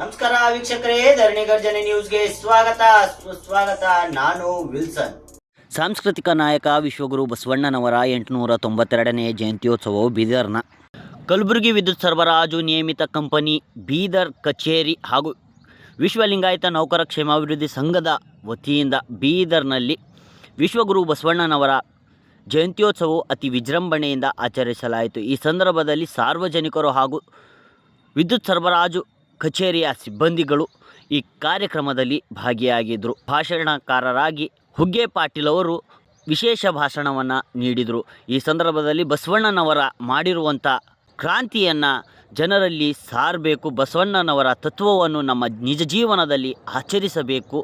ನಮಸ್ಕಾರ ವೀಕ್ಷಕರೇ, ಧರಣಿ ಗರ್ಜನೆ ನ್ಯೂಸ್ಗೆ ಸ್ವಾಗತ. ಸ್ವಾಗತ, ನಾನು ವಿಲ್ಸನ್. ಸಾಂಸ್ಕೃತಿಕ ನಾಯಕ ವಿಶ್ವಗುರು ಬಸವಣ್ಣನವರ ಎಂಟುನೂರ ತೊಂಬತ್ತೆರಡನೇ ಜಯಂತ್ಯೋತ್ಸವವು ಬೀದರ್ನ ಕಲಬುರಗಿ ವಿದ್ಯುತ್ ಸರಬರಾಜು ನಿಯಮಿತ ಕಂಪನಿ ಬೀದರ್ ಕಚೇರಿ ಹಾಗೂ ವಿಶ್ವಲಿಂಗಾಯತ ನೌಕರ ಕ್ಷೇಮಾಭಿವೃದ್ಧಿ ಸಂಘದ ವತಿಯಿಂದ ಬೀದರ್ನಲ್ಲಿ ವಿಶ್ವಗುರು ಬಸವಣ್ಣನವರ ಜಯಂತ್ಯೋತ್ಸವವು ಅತಿ ವಿಜೃಂಭಣೆಯಿಂದ ಆಚರಿಸಲಾಯಿತು. ಈ ಸಂದರ್ಭದಲ್ಲಿ ಸಾರ್ವಜನಿಕರು ಹಾಗೂ ವಿದ್ಯುತ್ ಸರಬರಾಜು ಕಚೇರಿಯ ಸಿಬ್ಬಂದಿಗಳು ಈ ಕಾರ್ಯಕ್ರಮದಲ್ಲಿ ಭಾಗಿಯಾಗಿದ್ದರು ಭಾಷಣಕಾರರಾಗಿ ಹುಗ್ಗೆ ಪಾಟೀಲ್ ಅವರು ವಿಶೇಷ ಭಾಷಣವನ್ನು ನೀಡಿದರು. ಈ ಸಂದರ್ಭದಲ್ಲಿ ಬಸವಣ್ಣನವರ ಮಾಡಿರುವಂಥ ಕ್ರಾಂತಿಯನ್ನು ಜನರಲ್ಲಿ ಸಾರಬೇಕು, ಬಸವಣ್ಣನವರ ತತ್ವವನ್ನು ನಮ್ಮ ನಿಜ ಜೀವನದಲ್ಲಿ ಆಚರಿಸಬೇಕು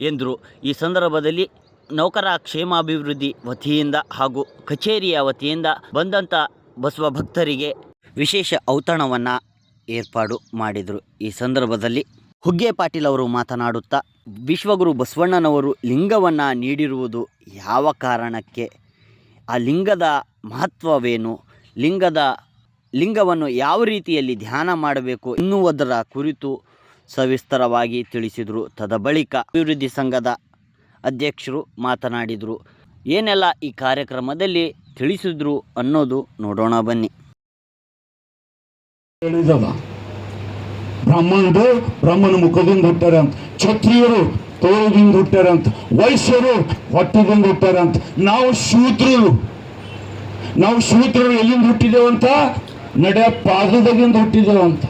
ಎಂದರು. ಈ ಸಂದರ್ಭದಲ್ಲಿ ನೌಕರ ಕ್ಷೇಮಾಭಿವೃದ್ಧಿ ವತಿಯಿಂದ ಹಾಗೂ ಕಚೇರಿಯ ವತಿಯಿಂದ ಬಂದಂಥ ಬಸವ ಭಕ್ತರಿಗೆ ವಿಶೇಷ ಔತಣವನ್ನು ಏರ್ಪಾಡು ಮಾಡಿದರು. ಈ ಸಂದರ್ಭದಲ್ಲಿ ಹುಗ್ಗೆ ಪಾಟೀಲ್ ಅವರು ಮಾತನಾಡುತ್ತಾ, ವಿಶ್ವಗುರು ಬಸವಣ್ಣನವರು ಲಿಂಗವನ್ನು ನೀಡಿರುವುದು ಯಾವ ಕಾರಣಕ್ಕೆ? ಆ ಲಿಂಗದ ಮಹತ್ವವೇನು? ಲಿಂಗದ, ಲಿಂಗವನ್ನು ಯಾವ ರೀತಿಯಲ್ಲಿ ಧ್ಯಾನ ಮಾಡಬೇಕು ಎನ್ನುವುದರ ಕುರಿತು ಸವಿಸ್ತರವಾಗಿ ತಿಳಿಸಿದರು. ತದ ಬಳಿಕ ಅಭಿವೃದ್ಧಿ ಸಂಘದ ಅಧ್ಯಕ್ಷರು ಮಾತನಾಡಿದರು. ಏನೆಲ್ಲ ಈ ಕಾರ್ಯಕ್ರಮದಲ್ಲಿ ತಿಳಿಸಿದ್ರು ಅನ್ನೋದು ನೋಡೋಣ ಬನ್ನಿ. ಹೇಳಿದವ. ಬ್ರಾಹ್ಮಣರು ಬ್ರಾಹ್ಮಣ ಮುಖದಿಂದ ಹುಟ್ಟಾರ ಅಂತ ಕ್ಷತ್ರಿಯರು ತೋಳದಿಂದ ಹುಟ್ಟಾರ ಅಂತ ವೈಶ್ಯರು ಹೊಟ್ಟದಿಂದ ಹುಟ್ಟಾರ ಅಂತ ನಾವು ಶೂದ್ರರು. ನಾವು ಶೂದ್ರರು ಎಲ್ಲಿಂದ ಹುಟ್ಟಿದೇವಂತ? ನಡೆ ಪಾದದಾಗಿಂದ ಹುಟ್ಟಿದೇವಂತ.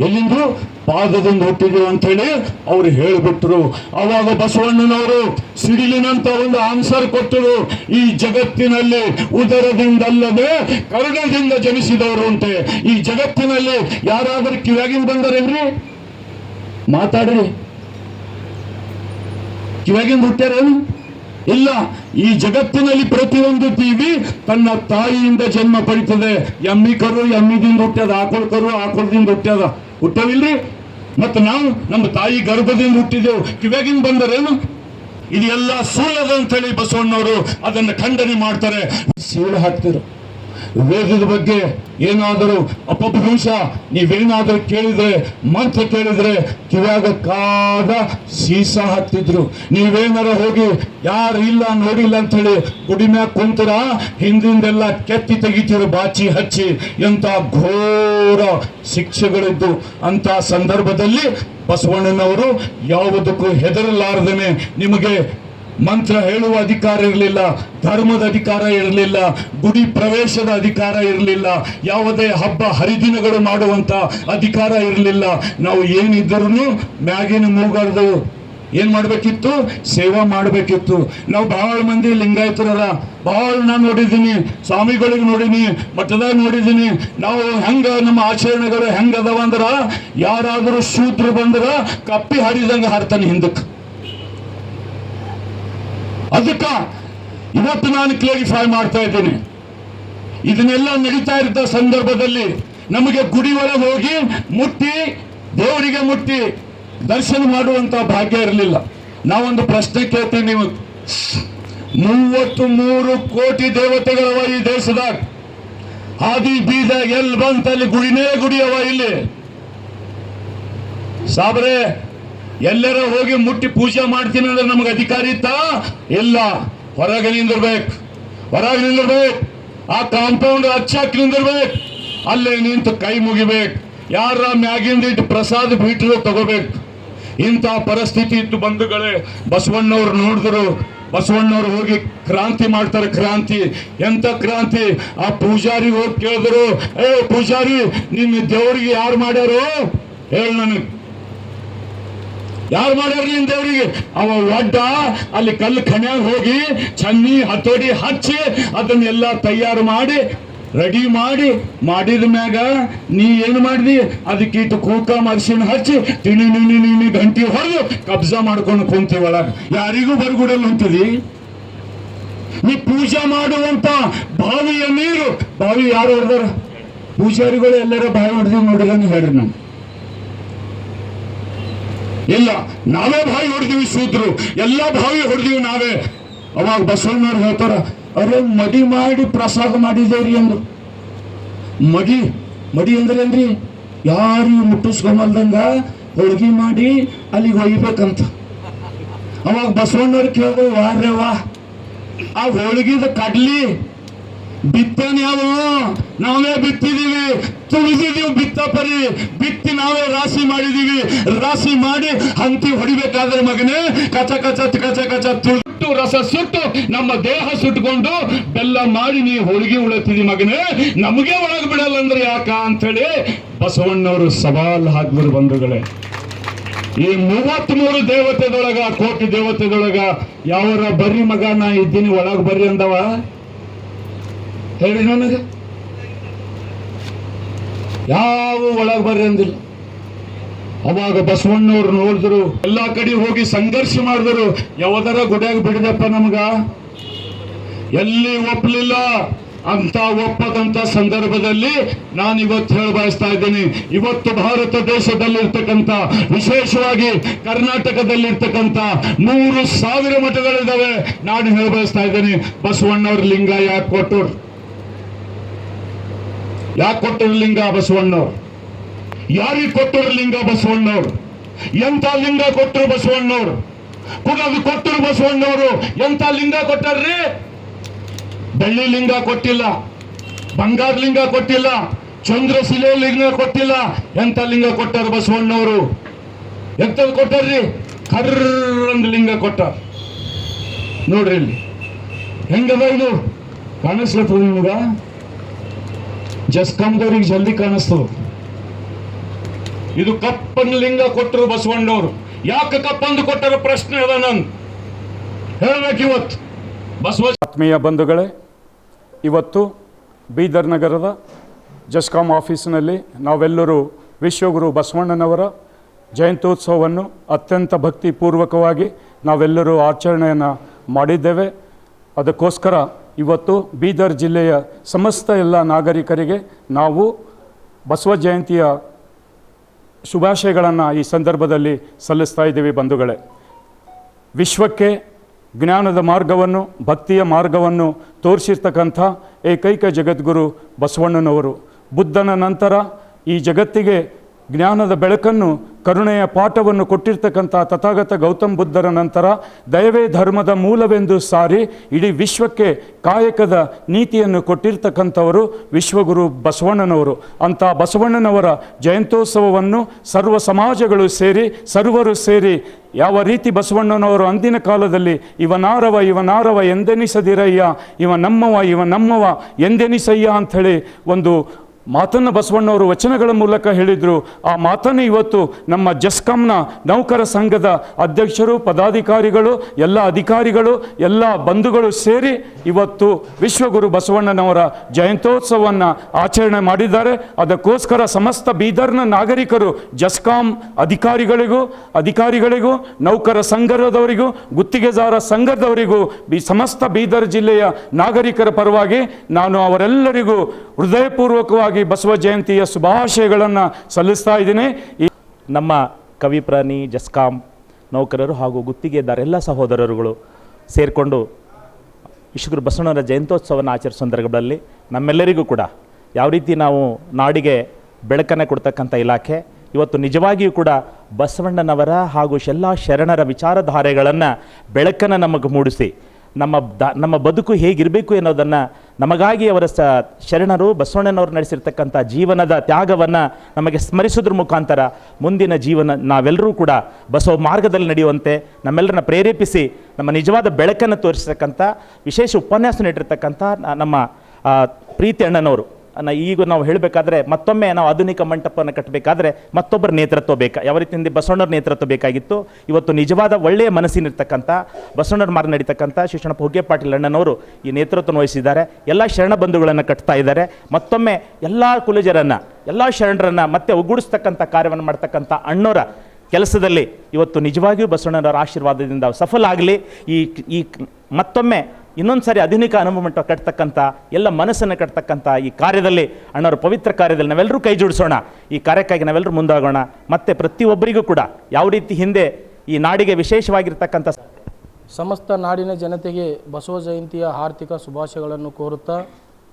ಎಲ್ಲಿಂದ? ಪಾದದಿಂದ ಹುಟ್ಟಿದ್ರು ಅಂತೇಳಿ ಅವ್ರು ಹೇಳಿಬಿಟ್ರು. ಅವಾಗ ಬಸವಣ್ಣನವರು ಸಿಡಿಲಿನಂತ ಒಂದು ಆನ್ಸರ್ ಕೊಟ್ಟರು. ಈ ಜಗತ್ತಿನಲ್ಲಿ ಉದರದಿಂದಲ್ಲದೆ ಕರುಣದಿಂದ ಜನಿಸಿದವರು ಅಂತೆ. ಈ ಜಗತ್ತಿನಲ್ಲಿ ಯಾರಾದರೂ ಕಿವ್ಯಾಗಿಂದ ಬಂದರೇನ್ರಿ ಮಾತಾಡ್ರಿ. ಕಿವ್ಯಾಗಿಂದ ಹುಟ್ಟ್ಯಾರೇನು ಇಲ್ಲ. ಈ ಜಗತ್ತಿನಲ್ಲಿ ಪ್ರತಿಯೊಂದು ಜೀವಿ ತನ್ನ ತಾಯಿಯಿಂದ ಜನ್ಮ ಪಡಿತದೆ. ಎಮ್ಮಿ ಕರು, ಎಮ್ಮಿದಿಂದ ಹುಟ್ಟ್ಯದ, ಆಕಳ ಕರು, ಆಕಳದಿಂದ ಹುಟ್ಟ್ಯದ. ಹುಟ್ಟವಿಲ್ರಿ ಮತ್ತು ನಾವು ನಮ್ಮ ತಾಯಿ ಗರ್ಭದಿಂದ ಹುಟ್ಟಿದೆವು. ಕಿವ್ಯಾಗಿಂದ ಬಂದರೇನು? ಇದೆಲ್ಲ ಸುಳ್ಳದ ಅಂತೇಳಿ ಬಸವಣ್ಣವರು ಅದನ್ನು ಖಂಡನೆ ಮಾಡ್ತಾರೆ. ಸೀಳು ಹಾಕ್ತಿರು ವೇದದ ಬಗ್ಗೆ ಏನಾದರೂ ಅಪಭ್ರಂಶ ನೀವೇನಾದರೂ ಕೇಳಿದ್ರೆ, ಮಂತ್ರ ಕೇಳಿದ್ರೆ ಕಿವ್ಯಾಗ ಕಾದ ಸೀಸ ಹಾಕ್ತಿದ್ರು ನೀವೇನಾರ ಹೋಗಿ, ಯಾರು ಇಲ್ಲ, ನೋಡಿಲ್ಲ ಅಂತ ಹೇಳಿ ಮ್ಯಾಗ ಕುಂತರ? ಹಿಂದಿಂದೆಲ್ಲ ಕೆತ್ತಿ ತೆಗಿತಿರು, ಬಾಚಿ ಹಚ್ಚಿ. ಎಂತ ಘೋರ ಶಿಕ್ಷೆಗಳಿದ್ದು ಅಂತ ಸಂದರ್ಭದಲ್ಲಿ ಬಸವಣ್ಣನವರು ಯಾವುದಕ್ಕೂ ಹೆದರಲಾರದೇನೆ. ನಿಮಗೆ ಮಂತ್ರ ಹೇಳುವ ಅಧಿಕಾರ ಇರಲಿಲ್ಲ, ಧರ್ಮದ ಅಧಿಕಾರ ಇರಲಿಲ್ಲ, ಗುಡಿ ಪ್ರವೇಶದ ಅಧಿಕಾರ ಇರಲಿಲ್ಲ, ಯಾವುದೇ ಹಬ್ಬ ಹರಿದಿನಗಳು ಮಾಡುವಂತ ಅಧಿಕಾರ ಇರಲಿಲ್ಲ. ನಾವು ಏನಿದ್ದರೂ ಮ್ಯಾಗಿನ ಮೂಗಾಡ್ದು ಏನು ಮಾಡಬೇಕಿತ್ತು? ಸೇವಾ ಮಾಡಬೇಕಿತ್ತು. ನಾವು ಭಾಳ ಮಂದಿ ಲಿಂಗಾಯತರಲ್ಲ ಭಾಳ ನಾನು ನೋಡಿದ್ದೀನಿ, ಸ್ವಾಮಿಗಳಿಗೆ ನೋಡೀನಿ, ಮಠದಾಗ ನೋಡಿದ್ದೀನಿ. ನಾವು ಹೆಂಗ, ನಮ್ಮ ಆಚರಣೆಗಳು ಹೆಂಗದವ ಅಂದ್ರ, ಯಾರಾದರೂ ಶೂದ್ರ ಬಂದ್ರೆ ಕಪ್ಪಿ ಹರಿದಂಗೆ ಹಾರ್ತಾನೆ ಹಿಂದಕ್ಕೆ ಅದಕ್ಕ ಇವತ್ತು ನಾನು ಕ್ಲಾರಿಫೈ ಮಾಡ್ತಾ ಇದ್ದೀನಿ. ಇದನ್ನೆಲ್ಲ ನಡೀತಾ ಇದ್ದ ಸಂದರ್ಭದಲ್ಲಿ ನಮಗೆ ಗುಡಿ ಒಳಗೆ ಹೋಗಿ ಮುಟ್ಟಿ, ದೇವರಿಗೆ ಮುಟ್ಟಿ ದರ್ಶನ ಮಾಡುವಂತ ಭಾಗ್ಯ ಇರಲಿಲ್ಲ. ನಾವೊಂದು ಪ್ರಶ್ನೆ ಕೇಳ್ತೀನಿ ನೀವು. ಮೂವತ್ತು ಮೂರು ಕೋಟಿ ದೇವತೆಗಳವ ಈ ದೇಶದಾಗ. ಹಾದಿ ಬೀದ ಎಲ್ಲಿ ಬಂತಲ್ಲಿ ಗುಡಿನೇ ಗುಡಿ ಅವ ಇಲ್ಲಿ. ಸಾಬ್ರೆ ಎಲ್ಲರ ಹೋಗಿ ಮುಟ್ಟಿ ಪೂಜೆ ಮಾಡ್ತೀನಿ ಅಂದ್ರೆ ನಮ್ಗೆ ಅಧಿಕಾರ ಇತ್ತಾ? ಇಲ್ಲ. ಹೊರಗೆ ನಿಂದಿರ್ಬೇಕು. ಹೊರಗೆ ನಿಂದಿರ್ಬೇಕು. ಆ ಕಾಂಪೌಂಡ್ ಹಚ್ಚಾಕ್ ನಿಂದಿರ್ಬೇಕು. ಅಲ್ಲೇ ನಿಂತು ಕೈ ಮುಗಿಬೇಕು. ಯಾರ ಮ್ಯಾಗಿಂದ ಇಟ್ಟು ಪ್ರಸಾದ ಬಿಟ್ಟರು ತಗೋಬೇಕು. ಇಂಥ ಪರಿಸ್ಥಿತಿ ಇತ್ತು ಬಂಧುಗಳೇ. ಬಸವಣ್ಣವ್ರು ನೋಡಿದ್ರು. ಬಸವಣ್ಣವ್ರು ಹೋಗಿ ಕ್ರಾಂತಿ ಮಾಡ್ತಾರೆ ಕ್ರಾಂತಿ. ಎಂತ ಕ್ರಾಂತಿ? ಆ ಪೂಜಾರಿ ಹೋಗಿ ಕೇಳಿದ್ರು, ಏ ಪೂಜಾರಿ, ನಿನ್ನ ದೇವ್ರಿಗೆ ಯಾರು ಮಾಡ್ಯಾರು? ಹೇಳ ನನಗೆ. ಯಾರು ಮಾಡ್ಯಾರ ನಿನ್ ದೇವರಿಗೆ? ಅವ ಒಡ್ಡ, ಅಲ್ಲಿ ಕಲ್ಲು ಕಣ್ಯಾಗ ಹೋಗಿ ಚನ್ನಿ ಹತೋಡಿ ಹಚ್ಚಿ ಅದನ್ನೆಲ್ಲ ತಯಾರು ಮಾಡಿ, ರೆಡಿ ಮಾಡಿ, ಮಾಡಿದ ಮ್ಯಾಗ ನೀ ಏನು ಮಾಡಿದಿ? ಅದಕ್ಕೆ ಇಟ್ಟು ಕೂಕ ಮರ್ಸಿನ ಹಚ್ಚಿ ತಿಣಿ ನಿಣಿ ನಿಣಿ ಗಂಟಿ ಹೊಡೆದು ಕಬ್ಜಾ ಮಾಡ್ಕೊಂಡು ಕುಂತೀವಿ ಯಾರಿಗೂ ಬರ್ಗುಡಲ್ಲ ಅಂತದಿ? ನೀ ಪೂಜೆ ಮಾಡುವಂತ ಬಾವಿಯ ನೀರು, ಬಾವಿ ಯಾರು ಹೊಡೆದಾರ? ಪೂಜಾರಿಗಳು ಎಲ್ಲರ ಬಾವಿ ಹೊಡೆದಿ ನೀವು ಹೇಳ್ರಿ ನಾನು. ಇಲ್ಲ, ನಾವೇ ಬಾವಿ ಹೊಡೆದೀವಿ ಶೂದ್ರು. ಎಲ್ಲ ಬಾವಿ ಹೊಡೆದೀವಿ ನಾವೇ. ಅವಾಗ ಬಸವಣ್ಣವ್ರು ಹೇಳ್ತಾರ, ಅರೆ, ಮಡಿ ಮಾಡಿ ಪ್ರಸಾದ ಮಾಡಿದೇವ್ರಿ ಅಂದ್ರು. ಮಡಿ ಮಡಿ ಅಂದ್ರೆ ಏನ್ರಿ ಯಾರು ಮುಟ್ಟಿಸ್ಕೊಂಬಲ್ದಂಗ ಹೋಳ್ಗಿ ಮಾಡಿ ಅಲ್ಲಿಗೆ ಒಯ್ಬೇಕಂತ. ಅವಾಗ ಬಸವಣ್ಣವ್ರು ಕೇಳಿದ್ರು ವಾರ್ರೆ ವಾ. ಆ ಹೋಳಿಗೆದ ಕಡ್ಲಿ ಬಿತ್ತನೆ ಯಾವ ನಾವೇ ಬಿತ್ತಿದೀವಿ. ತುಳಿದಿದೀವಿ ಬಿತ್ತ ಪರಿ ಬಿತ್ತಿ ನಾವೇ ರಾಶಿ ಮಾಡಿದೀವಿ. ರಾಶಿ ಮಾಡಿ ಹಂತಿ ಹೊಡಿಬೇಕಾದ್ರೆ ಮಗನೇ, ಕಚ ಕಚ ಕಚ ಕಚ ತುಟ್ಟು ರಸ ಸುಟ್ಟು ನಮ್ಮ ದೇಹ ಸುಟ್ಕೊಂಡು ಬೆಲ್ಲ ಮಾಡಿ ನೀ ಹೋಳಿಗೆ ಉಳತಿದಿ ಮಗನೇ. ನಮಗೆ ಒಳಗ್ ಬಿಡಲ್ಲ ಅಂದ್ರೆ ಯಾಕ ಅಂತೇಳಿ ಬಸವಣ್ಣವರು ಸವಾಲ್ ಹಾಕ್ಬಿಡು ಬಂಧುಗಳೇ. ಈ ಮೂವತ್ತ್ ಮೂರು ದೇವತೆದೊಳಗ, ಕೋಟಿ ದೇವತೆದೊಳಗ ಯಾವರ ಬರ್ರಿ ಮಗ ನಾ ಇದ್ದೀನಿ, ಒಳಗ್ ಬರ್ರಿ ಅಂದವ? ಹೇಳಿ ನನಗೆ. ಯಾವ ಒಳಗೆ ಬರ್ರಿ ಅಂದಿಲ್ಲ. ಅವಾಗ ಬಸವಣ್ಣವ್ರು ನೋಡಿದ್ರು, ಎಲ್ಲಾ ಕಡೆ ಹೋಗಿ ಸಂಘರ್ಷ ಮಾಡಿದ್ರು. ಯಾವದರ ಗುಡಿಯಾಗ ಬಿಡದಪ್ಪ ನಮಗ? ಎಲ್ಲಿ ಒಪ್ಪಲಿಲ್ಲ ಅಂತ ಒಪ್ಪದಂತ ಸಂದರ್ಭದಲ್ಲಿ ನಾನು ಇವತ್ತು ಹೇಳ ಬಯಸ್ತಾ ಇದ್ದೀನಿ. ಇವತ್ತು ಭಾರತ ದೇಶದಲ್ಲಿರ್ತಕ್ಕಂಥ, ವಿಶೇಷವಾಗಿ ಕರ್ನಾಟಕದಲ್ಲಿರ್ತಕ್ಕಂಥ ಮೂರು ಸಾವಿರ ಮಠಗಳಿದ್ದಾವೆ. ನಾನು ಹೇಳ ಬಯಸ್ತಾ ಇದ್ದೀನಿ. ಬಸವಣ್ಣವ್ರ ಲಿಂಗ ಯಾಕೆ ಕೊಟ್ಟರು? ಯಾಕೆ ಕೊಟ್ಟರು ಲಿಂಗ ಬಸವಣ್ಣವ್ರು ಯಾರಿಗೆ ಕೊಟ್ಟರು ಲಿಂಗ ಬಸವಣ್ಣವ್ರು ಎಂತ ಲಿಂಗ ಕೊಟ್ಟರು ಬಸವಣ್ಣವ್ರು ಕೂಡ ಅದು ಕೊಟ್ಟರು ಬಸವಣ್ಣವರು ಎಂತ ಲಿಂಗ ಕೊಟ್ಟಾರ್ರಿ? ಬೆಳ್ಳಿ ಲಿಂಗ ಕೊಟ್ಟಿಲ್ಲ, ಬಂಗಾರ ಲಿಂಗ ಕೊಟ್ಟಿಲ್ಲ, ಚಂದ್ರಶಿಲೆ ಲಿಂಗ ಕೊಟ್ಟಿಲ್ಲ. ಎಂತ ಲಿಂಗ ಕೊಟ್ಟಾರ ಬಸವಣ್ಣವರು ಎಂತದ್ ಕೊಟ್ಟಾರ್ರಿ? ಕರ್ರಂದ್ ಲಿಂಗ ಕೊಟ್ಟಾರ. ನೋಡ್ರಿ ಇಲ್ಲಿ. ಹೆಂಗದ ಇದು? ಕಾಣಿಸ್ಲತ್ತದ ನಿಮಗ? ಜಸ್ಕಾಮ್ದವ್ರಿಗೆ ಜಲ್ದಿ ಕಾಣಿಸ್ತು. ಇದು ಕಪ್ಪನ್ ಲಿಂಗ ಕೊಟ್ಟರು ಬಸವಣ್ಣವ್ರು. ಯಾಕೆ ಕಪ್ಪಂದು ಕೊಟ್ಟರು? ಪ್ರಶ್ನೆ ಅದ ನನ್ ಹೇಳಬೇಕು ಇವತ್ತು. ಬಸವ ಆತ್ಮೀಯ ಬಂಧುಗಳೇ, ಇವತ್ತು ಬೀದರ್ ನಗರದ ಜಸ್ಕಾಂ ಆಫೀಸಿನಲ್ಲಿ ನಾವೆಲ್ಲರೂ ವಿಶ್ವಗುರು ಬಸವಣ್ಣನವರ ಜಯಂತ್ಯೋತ್ಸವವನ್ನು ಅತ್ಯಂತ ಭಕ್ತಿಪೂರ್ವಕವಾಗಿ ನಾವೆಲ್ಲರೂ ಆಚರಣೆಯನ್ನು ಮಾಡಿದ್ದೇವೆ. ಅದಕ್ಕೋಸ್ಕರ ಇವತ್ತು ಬೀದರ್ ಜಿಲ್ಲೆಯ ಸಮಸ್ತ ಎಲ್ಲ ನಾಗರಿಕರಿಗೆ ನಾವು ಬಸವ ಜಯಂತಿಯ ಶುಭಾಶಯಗಳನ್ನು ಈ ಸಂದರ್ಭದಲ್ಲಿ ಸಲ್ಲಿಸ್ತಾ ಇದ್ದೀವಿ ಬಂಧುಗಳೇ. ವಿಶ್ವಕ್ಕೆ ಜ್ಞಾನದ ಮಾರ್ಗವನ್ನು, ಭಕ್ತಿಯ ಮಾರ್ಗವನ್ನು ತೋರಿಸಿರ್ತಕ್ಕಂಥ ಏಕೈಕ ಜಗದ್ಗುರು ಬಸವಣ್ಣನವರು. ಬುದ್ಧನ ನಂತರ ಈ ಜಗತ್ತಿಗೆ ಜ್ಞಾನದ ಬೆಳಕನ್ನು, ಕರುಣೆಯ ಪಾಠವನ್ನು ಕೊಟ್ಟಿರ್ತಕ್ಕಂಥ ತಥಾಗತ ಗೌತಮ್ ಬುದ್ಧರ ನಂತರ ದಯವೇ ಧರ್ಮದ ಮೂಲವೆಂದು ಸಾರಿ ಇಡೀ ವಿಶ್ವಕ್ಕೆ ಕಾಯಕದ ನೀತಿಯನ್ನು ಕೊಟ್ಟಿರ್ತಕ್ಕಂಥವರು ವಿಶ್ವಗುರು ಬಸವಣ್ಣನವರು. ಅಂಥ ಬಸವಣ್ಣನವರ ಜಯಂತ್ಯೋತ್ಸವವನ್ನು ಸರ್ವ ಸಮಾಜಗಳು ಸೇರಿ, ಸರ್ವರು ಸೇರಿ ಯಾವ ರೀತಿ ಬಸವಣ್ಣನವರು ಅಂದಿನ ಕಾಲದಲ್ಲಿ ಇವನಾರವ ಇವನಾರವ ಎಂದೆನಿಸದಿರಯ್ಯ, ಇವ ನಮ್ಮವ ಇವ ನಮ್ಮವ ಎಂದೆನಿಸಯ್ಯ ಅಂಥೇಳಿ ಒಂದು ಮಾತನ್ನು ಬಸವಣ್ಣವರು ವಚನಗಳ ಮೂಲಕ ಹೇಳಿದರು. ಆ ಮಾತನ್ನು ಇವತ್ತು ನಮ್ಮ ಜಸ್ಕಾಂನ ನೌಕರ ಸಂಘದ ಅಧ್ಯಕ್ಷರು, ಪದಾಧಿಕಾರಿಗಳು, ಎಲ್ಲ ಅಧಿಕಾರಿಗಳು, ಎಲ್ಲ ಬಂಧುಗಳು ಸೇರಿ ಇವತ್ತು ವಿಶ್ವಗುರು ಬಸವಣ್ಣನವರ ಜಯಂತ್ಯೋತ್ಸವವನ್ನು ಆಚರಣೆ ಮಾಡಿದ್ದಾರೆ. ಅದಕ್ಕೋಸ್ಕರ ಸಮಸ್ತ ಬೀದರ್ನ ನಾಗರಿಕರು, ಜಸ್ಕಾಂ ಅಧಿಕಾರಿಗಳಿಗೂ ಅಧಿಕಾರಿಗಳಿಗೂ, ನೌಕರ ಸಂಘದವರಿಗೂ, ಗುತ್ತಿಗೆದಾರ ಸಂಘದವರಿಗೂ ಬಿ ಸಮಸ್ತ ಬೀದರ್ ಜಿಲ್ಲೆಯ ನಾಗರಿಕರ ಪರವಾಗಿ ನಾನು ಅವರೆಲ್ಲರಿಗೂ ಹೃದಯಪೂರ್ವಕವಾಗಿ ಬಸವ ಜಯಂತಿಯ ಶುಭಾಶಯಗಳನ್ನು ಸಲ್ಲಿಸ್ತಾ ಇದ್ದೀನಿ. ಈ ನಮ್ಮ ಕವಿಪ್ರಾಣಿ ಜಸ್ಕಾಂ ನೌಕರರು ಹಾಗೂ ಗುತ್ತಿಗೆದಾರ ಎಲ್ಲ ಸಹೋದರರುಗಳು ಸೇರಿಕೊಂಡು ವಿಶ್ವಗುರು ಬಸವಣ್ಣರ ಜಯಂತ್ಯೋತ್ಸವವನ್ನು ಆಚರಿಸುವ ಸಂದರ್ಭದಲ್ಲಿ ನಮ್ಮೆಲ್ಲರಿಗೂ ಕೂಡ ಯಾವ ರೀತಿ ನಾವು ನಾಡಿಗೆ ಬೆಳಕನ್ನು ಕೊಡ್ತಕ್ಕಂಥ ಇಲಾಖೆ, ಇವತ್ತು ನಿಜವಾಗಿಯೂ ಕೂಡ ಬಸವಣ್ಣನವರ ಹಾಗೂ ಎಲ್ಲ ಶರಣರ ವಿಚಾರಧಾರೆಗಳನ್ನು ಬೆಳಕನ್ನು ನಮಗೆ ಮೂಡಿಸಿ ನಮ್ಮ ದ, ನಮ್ಮ ಬದುಕು ಹೇಗಿರಬೇಕು ಅನ್ನೋದನ್ನು ನಮಗಾಗಿ ಅವರ ಸ, ಶರಣರು ಬಸವಣ್ಣನವರು ನಡೆಸಿರ್ತಕ್ಕಂಥ ಜೀವನದ ತ್ಯಾಗವನ್ನು ನಮಗೆ ಸ್ಮರಿಸೋದ್ರ ಮುಖಾಂತರ ಮುಂದಿನ ಜೀವನ ನಾವೆಲ್ಲರೂ ಕೂಡ ಬಸವ ಮಾರ್ಗದಲ್ಲಿ ನಡೆಯುವಂತೆ ನಮ್ಮೆಲ್ಲರನ್ನ ಪ್ರೇರೇಪಿಸಿ ನಮ್ಮ ನಿಜವಾದ ಬೆಳಕನ್ನು ತೋರಿಸತಕ್ಕಂಥ ವಿಶೇಷ ಉಪನ್ಯಾಸ ನೀಡಿರ್ತಕ್ಕಂಥ ನಮ್ಮ ಪ್ರೀತಿ ಅಣ್ಣನವರು. ಈಗ ನಾವು ಹೇಳಬೇಕಾದ್ರೆ ಮತ್ತೊಮ್ಮೆ ನಾವು ಆಧುನಿಕ ಮಂಟಪವನ್ನು ಕಟ್ಟಬೇಕಾದ್ರೆ ಮತ್ತೊಬ್ಬರ ನೇತೃತ್ವ ಬೇಕಾ? ಯಾವ ರೀತಿಯಿಂದ ಬಸವಣ್ಣರ ನೇತೃತ್ವ ಬೇಕಾಗಿತ್ತು? ಇವತ್ತು ನಿಜವಾದ ಒಳ್ಳೆಯ ಮನಸ್ಸಿನಿರ್ತಕ್ಕಂಥ ಬಸವಣ್ಣರ ಮಾರ್ಗ ನಡೀತಕ್ಕಂಥ ಶಿಕ್ಷಣ ಹೊಗೆ ಪಾಟೀಲ್ ಅಣ್ಣನವರು ಈ ನೇತೃತ್ವ ವಹಿಸಿದ್ದಾರೆ. ಎಲ್ಲ ಶರಣ ಬಂಧುಗಳನ್ನು ಕಟ್ತಾ ಇದ್ದಾರೆ. ಮತ್ತೊಮ್ಮೆ ಎಲ್ಲ ಕುಲಜರನ್ನು ಎಲ್ಲ ಶರಣರನ್ನು ಮತ್ತೆ ಒಗ್ಗೂಡಿಸ್ತಕ್ಕಂಥ ಕಾರ್ಯವನ್ನು ಮಾಡ್ತಕ್ಕಂಥ ಅಣ್ಣವರ ಕೆಲಸದಲ್ಲಿ ಇವತ್ತು ನಿಜವಾಗಿಯೂ ಬಸವಣ್ಣನವರ ಆಶೀರ್ವಾದದಿಂದ ಸಫಲ ಆಗಲಿ. ಈ ಈ ಮತ್ತೊಮ್ಮೆ ಇನ್ನೊಂದು ಸಾರಿ ಆಧುನಿಕ ಅನುಭವ ಕಟ್ತಕ್ಕಂಥ ಎಲ್ಲ ಮನಸ್ಸನ್ನು ಕಟ್ತಕ್ಕಂಥ ಈ ಕಾರ್ಯದಲ್ಲಿ, ಅಣ್ಣವ್ರ ಪವಿತ್ರ ಕಾರ್ಯದಲ್ಲಿ ನಾವೆಲ್ಲರೂ ಕೈ ಜೋಡಿಸೋಣ. ಈ ಕಾರ್ಯಕ್ಕಾಗಿ ನಾವೆಲ್ಲರೂ ಮುಂದಾಗೋಣ. ಮತ್ತು ಪ್ರತಿಯೊಬ್ಬರಿಗೂ ಕೂಡ ಯಾವ ರೀತಿ ಹಿಂದೆ ಈ ನಾಡಿಗೆ ವಿಶೇಷವಾಗಿರ್ತಕ್ಕಂಥ ಸಮಸ್ತ ನಾಡಿನ ಜನತೆಗೆ ಬಸವ ಜಯಂತಿಯ ಆರ್ಥಿಕ ಶುಭಾಶಯಗಳನ್ನು ಕೋರುತ್ತಾ,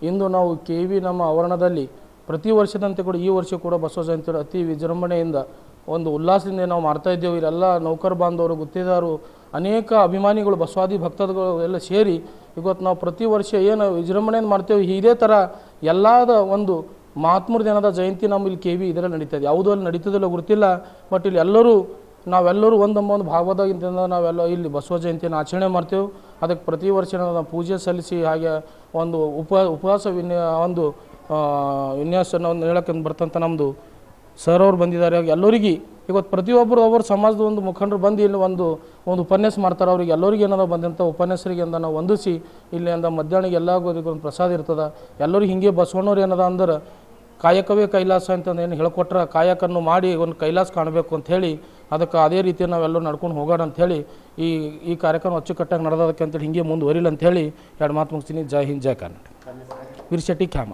ಇಂದು ನಾವು ಕೆ ವಿ ನಮ್ಮ ಆವರಣದಲ್ಲಿ ಪ್ರತಿ ವರ್ಷದಂತೆ ಕೂಡ ಈ ವರ್ಷ ಕೂಡ ಬಸವ ಜಯಂತಿ ಅತಿ ವಿಜೃಂಭಣೆಯಿಂದ ಒಂದು ಉಲ್ಲಾಸದಿಂದ ನಾವು ಮಾಡ್ತಾ ಇದ್ದೇವೆ. ಇಲ್ಲೆಲ್ಲ ನೌಕರ ಬಾಂಧವರು ಗುತ್ತಿದಾರು ಅನೇಕ ಅಭಿಮಾನಿಗಳು, ಬಸವಾದಿ ಭಕ್ತರುಗಳು ಎಲ್ಲ ಸೇರಿ ಇವತ್ತು ನಾವು ಪ್ರತಿ ವರ್ಷ ಏನು ವಿಜೃಂಭಣೆಯಿಂದ ಮಾಡ್ತೇವೆ ಇದೇ ಥರ ಎಲ್ಲದ ಒಂದು ಮಹಾತ್ಮರ ದಿನದ ಜಯಂತಿ ನಮ್ಮ ಇಲ್ಲಿ ಕೆ ವಿ ಇದರಲ್ಲಿ ನಡೀತದೆ ಯಾವುದೂ ಅಲ್ಲಿ ನಡೀತದಿಲ್ಲ ಗೊತ್ತಿಲ್ಲ ಬಟ್ ಇಲ್ಲಿ ಎಲ್ಲರೂ, ನಾವೆಲ್ಲರೂ ಒಂದೊಂದು ಒಂದು ಭಾಗದಾಗಿಂದ ನಾವೆಲ್ಲ ಇಲ್ಲಿ ಬಸವ ಜಯಂತಿಯನ್ನು ಆಚರಣೆ ಮಾಡ್ತೇವೆ. ಅದಕ್ಕೆ ಪ್ರತಿ ವರ್ಷ ನಾವು ಪೂಜೆ ಸಲ್ಲಿಸಿ ಹಾಗೆ ಒಂದು ಉಪ, ಉಪವಾಸ ವಿನ್ಯ, ಒಂದು ವಿನ್ಯಾಸನ ಒಂದು ಬರ್ತಂಥ ನಮ್ಮದು ಸರ್ ಅವ್ರು ಬಂದಿದ್ದಾರೆ. ಎಲ್ಲರಿಗೆ ಇವತ್ತು ಪ್ರತಿಯೊಬ್ಬರು ಒಬ್ಬರು ಸಮಾಜದ ಒಂದು ಮುಖಂಡರು ಬಂದು ಇಲ್ಲಿ ಒಂದು ಒಂದು ಉಪನ್ಯಾಸ ಮಾಡ್ತಾರೆ. ಅವ್ರಿಗೆ ಎಲ್ಲರಿಗೆ ಏನಾದ್ರು ಬಂದಂಥ ಉಪನ್ಯಾಸರಿಗೆ ಅಂದ ನಾವು ಹೊಂದಿಸಿ ಇಲ್ಲಿ ಅಂದ ಮಧ್ಯಾಹ್ನಿಗೆ ಎಲ್ಲ ಒಂದು ಪ್ರಸಾದ ಇರ್ತದೆ. ಎಲ್ಲರಿಗೆ ಹಿಂಗೆ ಬಸವಣ್ಣವ್ರು ಏನದ ಅಂದ್ರೆ ಕಾಯಕವೇ ಕೈಲಾಸ ಅಂತಂದು ಏನು ಹೇಳ್ಕೊಟ್ರೆ, ಕಾಯಕನ್ನು ಮಾಡಿ ಒಂದು ಕೈಲಾಸ ಕಾಣಬೇಕು ಅಂಥೇಳಿ ಅದಕ್ಕೆ ಅದೇ ರೀತಿ ನಾವೆಲ್ಲರೂ ನಡ್ಕೊಂಡು ಹೋಗೋಣ ಅಂಥೇಳಿ ಈ ಈ ಕಾರ್ಯಕ್ರಮ ಅಚ್ಚುಕಟ್ಟಾಗಿ ನಡೆದದಕ್ಕೆ ಅಂತೇಳಿ ಹಿಂಗೆ ಮುಂದುವರಿಲ್ಲ ಅಂಥೇಳಿ ಎರಡು ಮಾತು ಮುಗಿಸ್ತೀನಿ. ಜೈ ಹಿಂದ್, ಜೈ ಕರ್ನಾಟಕ. ವೀರಶೆಟ್ಟಿ ಖ್ಯಾಮ.